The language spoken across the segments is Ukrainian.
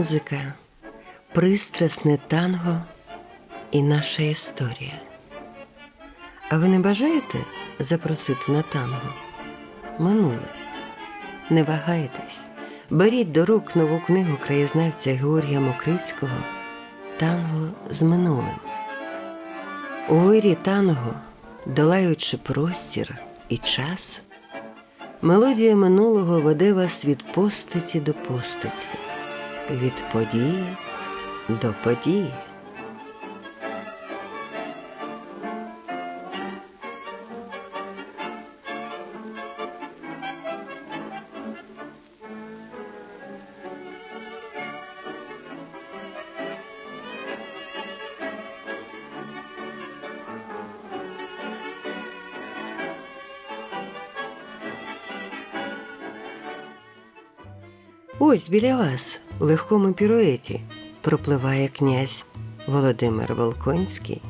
музика, пристрасне танго і наша історія. А ви не бажаєте запросити на танго? Минуле. Не вагайтесь, беріть до рук нову книгу краєзнавця Георгія Мокрицького Танго з минулим. У вирі танго, долаючи простір і час, мелодія минулого веде вас від постаті до постаті, від події до події. Ось біля вас, легкому піруеті, пропливає князь Володимир Волконський,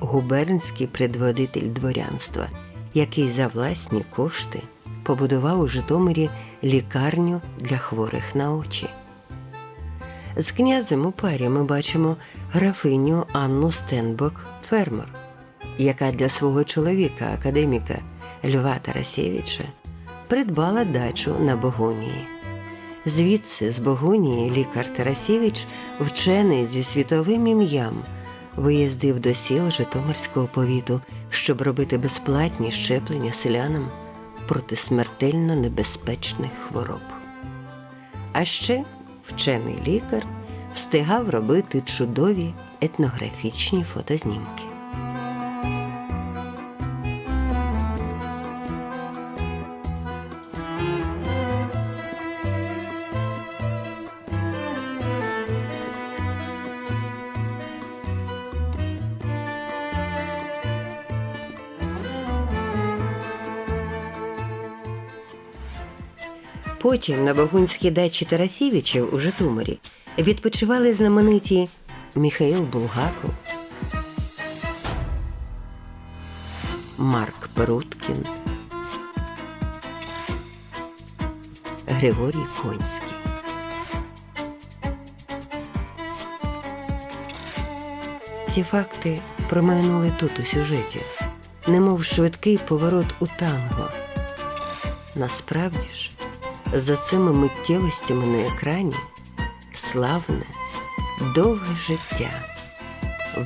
губернський предводитель дворянства, який за власні кошти побудував у Житомирі лікарню для хворих на очі. З князем у парі ми бачимо графиню Анну Стенбок Фермер, яка для свого чоловіка, академіка Льва Тарасєвича, придбала дачу на Богонії. Звідси, з Богонії, лікар Тарасєвич, вчений зі світовим ім'ям, виїздив до сіл Житомирського повіту, щоб робити безплатні щеплення селянам проти смертельно небезпечних хвороб. А ще вчений лікар встигав робити чудові етнографічні фотознімки. Потім на Богунській дачі Тарасєвичів у Житомирі відпочивали знамениті Міхаїл Булгаков, Марк Пруткін, Григорій Конський. Ці факти промайнули тут у сюжеті, немов швидкий поворот у танго. Насправді ж, за цими миттєвостями на екрані славне, довге життя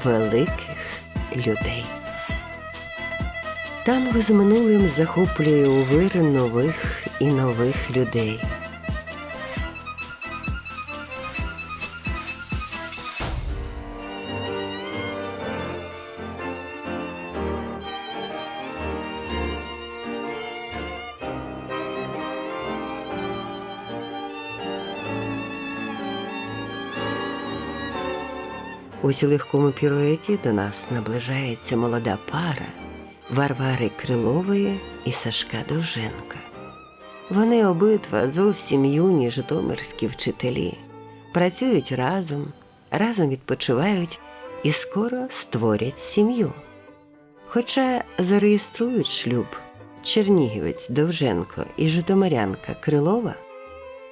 великих людей. Танго з минулим захоплює у вири нових і нових людей. Ось у легкому піруеті до нас наближається молода пара Варвари Крилової і Сашка Довженка. Вони обидва зовсім юні житомирські вчителі, працюють разом, разом відпочивають і скоро створять сім'ю. Хоча зареєструють шлюб Чернігівець Довженко і Житомирянка Крилова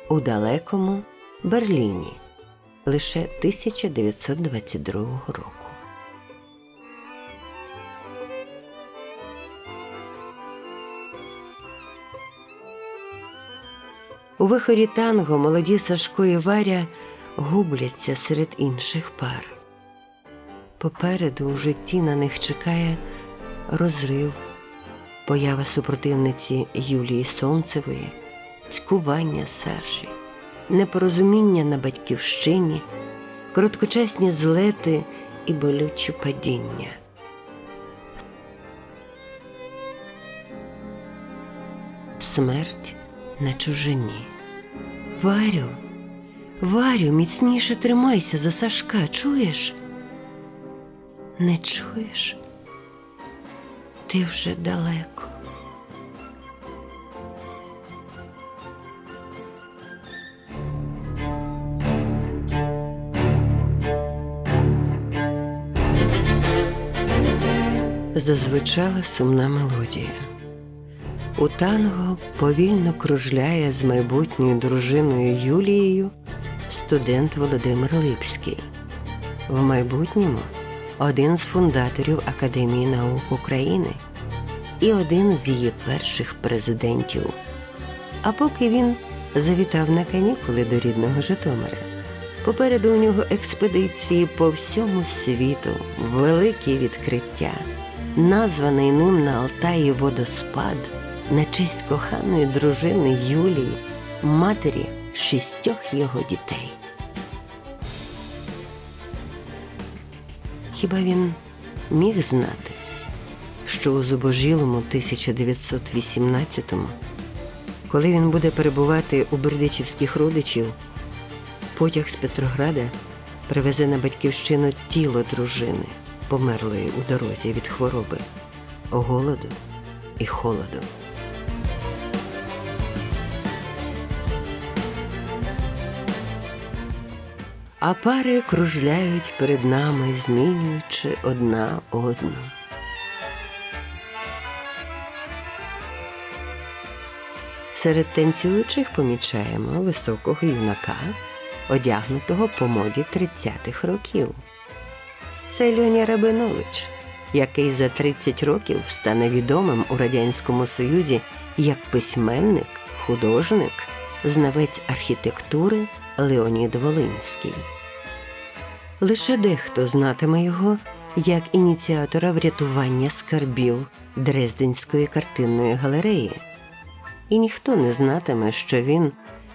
у далекому Берліні лише 1922 року. У вихорі танго молоді Сашко і Варя губляться серед інших пар. Попереду у житті на них чекає розрив, поява супротивниці Юлії Сонцевої, цькування Саші непорозуміння на батьківщині, короткочасні злети і болючі падіння. Смерть на чужині. Варю, Варю, міцніше тримайся за Сашка, чуєш? Не чуєш? Ти вже далеко. Зазвучала сумна мелодія. У танго повільно кружляє з майбутньою дружиною Юлією студент Володимир Липський. В майбутньому один з фундаторів Академії наук України і один з її перших президентів. А поки він завітав на канікули до рідного Житомира. Попереду у нього експедиції по всьому світу, великі відкриття, названий ним на Алтаї водоспад на честь коханої дружини Юлії, матері шістьох його дітей. Хіба він міг знати, що у зубожілому 1918-му, коли він буде перебувати у бердичівських родичів, потяг з Петрограда привезе на батьківщину тіло дружини, померлої у дорозі від хвороби, голоду і холоду. А пари кружляють перед нами, змінюючи одна одну. Серед танцюючих помічаємо високого юнака, одягнутого по моді 30-х років. Це Льоня Рабинович, який за 30 років стане відомим у Радянському Союзі як письменник, художник, знавець архітектури Леонід Волинський. Лише дехто знатиме його як ініціатора врятування скарбів Дрезденської картинної галереї, і ніхто не знатиме, що він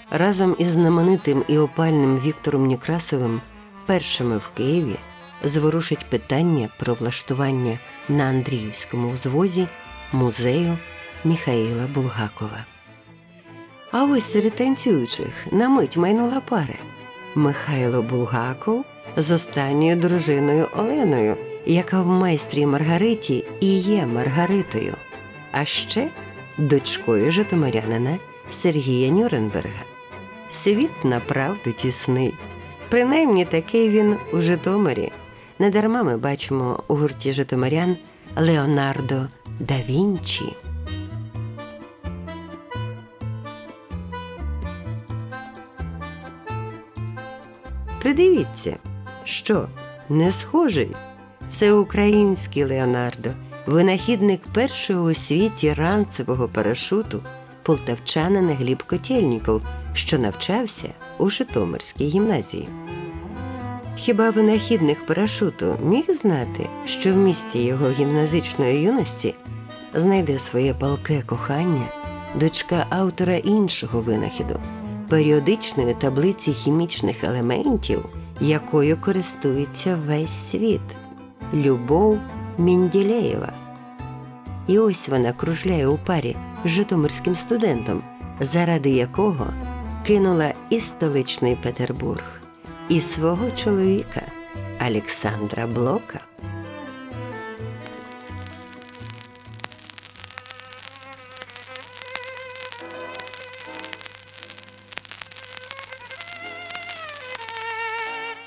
разом із знаменитим і опальним Віктором Некрасовим першими в Києві зворушить питання про влаштування на Андріївському взвозі музею Міхаїла Булгакова. А ось серед танцюючих на мить майнула пара Михайло Булгаков з останньою дружиною Оленою, яка в майстрі Маргариті і є Маргаритою, а ще дочкою житомирянина Сергія Нюрнберга. Світ направду тісний. Принаймні такий він у Житомирі. Недарма ми бачимо у гурті Житомирян Леонардо да Вінчі. Придивіться, що не схожий. Це український Леонардо, винахідник першого у світі ранцевого парашуту, полтавчанин Гліб Котєльніков, що навчався у Житомирській гімназії. Хіба винахідник парашуту міг знати, що в місті його гімназичної юності знайде своє палке кохання, дочка автора іншого винахіду, періодичної таблиці хімічних елементів, якою користується весь світ Любов Мінділеєва. І ось вона кружляє у парі з житомирським студентом, заради якого кинула і столичний Петербург, і свого чоловіка Олександра Блока.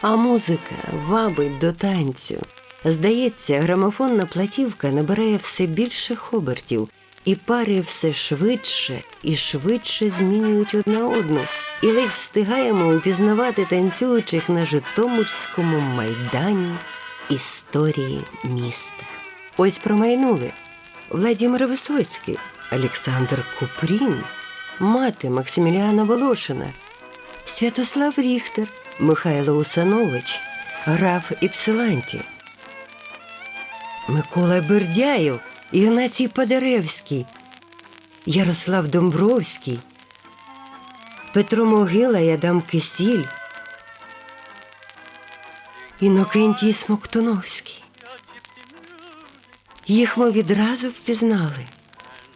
А музика вабить до танцю. Здається, грамофонна платівка набирає все більше хобертів, і пари все швидше і швидше змінюють одна одну, і ледь встигаємо упізнавати танцюючих на Житомирському майдані історії міста. Ось промайнули Владимир Висоцький, Олександр Купрін, мати Максиміліана Волошина, Святослав Ріхтер, Михайло Усанович, граф Іпсиланті. Микола Бердяєв, Ігнатій Падеревський, Ярослав Домбровський, Петро Могила і Адам Кисіль, Інокентій Смоктуновський. Їх ми відразу впізнали.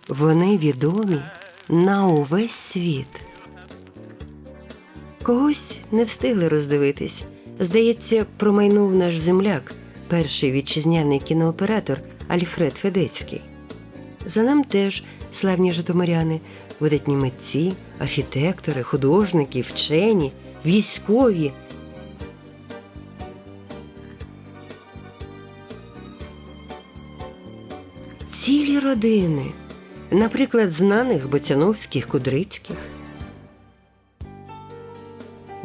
Вони відомі на увесь світ. Когось не встигли роздивитись. Здається, промайнув наш земляк перший вітчизняний кінооператор Альфред Федецький. За ним теж славні житомиряни, видатні митці, архітектори, художники, вчені, військові. Цілі родини, наприклад, знаних Боцяновських, Кудрицьких.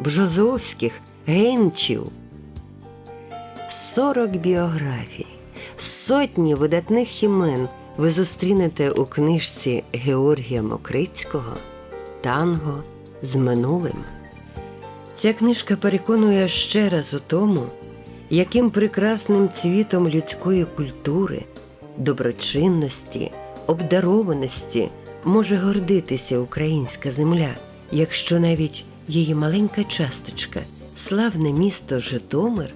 Бжозовських, Генчів. 40 біографій, сотні видатних імен ви зустрінете у книжці Георгія Мокрицького Танго з минулим. Ця книжка переконує ще раз у тому, яким прекрасним цвітом людської культури, доброчинності, обдарованості може гордитися українська земля, якщо навіть її маленька часточка, славне місто Житомир,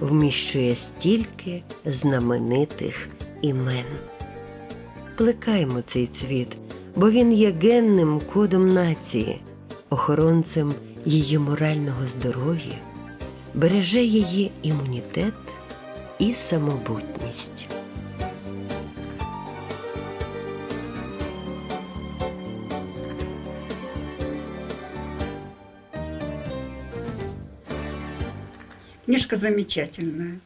вміщує стільки знаменитих імен. Плекаймо цей цвіт, бо він є генним кодом нації, охоронцем її морального здоров'я, береже її імунітет і самобутність. Книжка замечательная.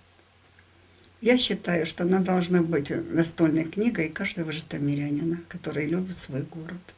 Я считаю, что она должна быть настольной книгой каждого житомирянина, который любит свой город.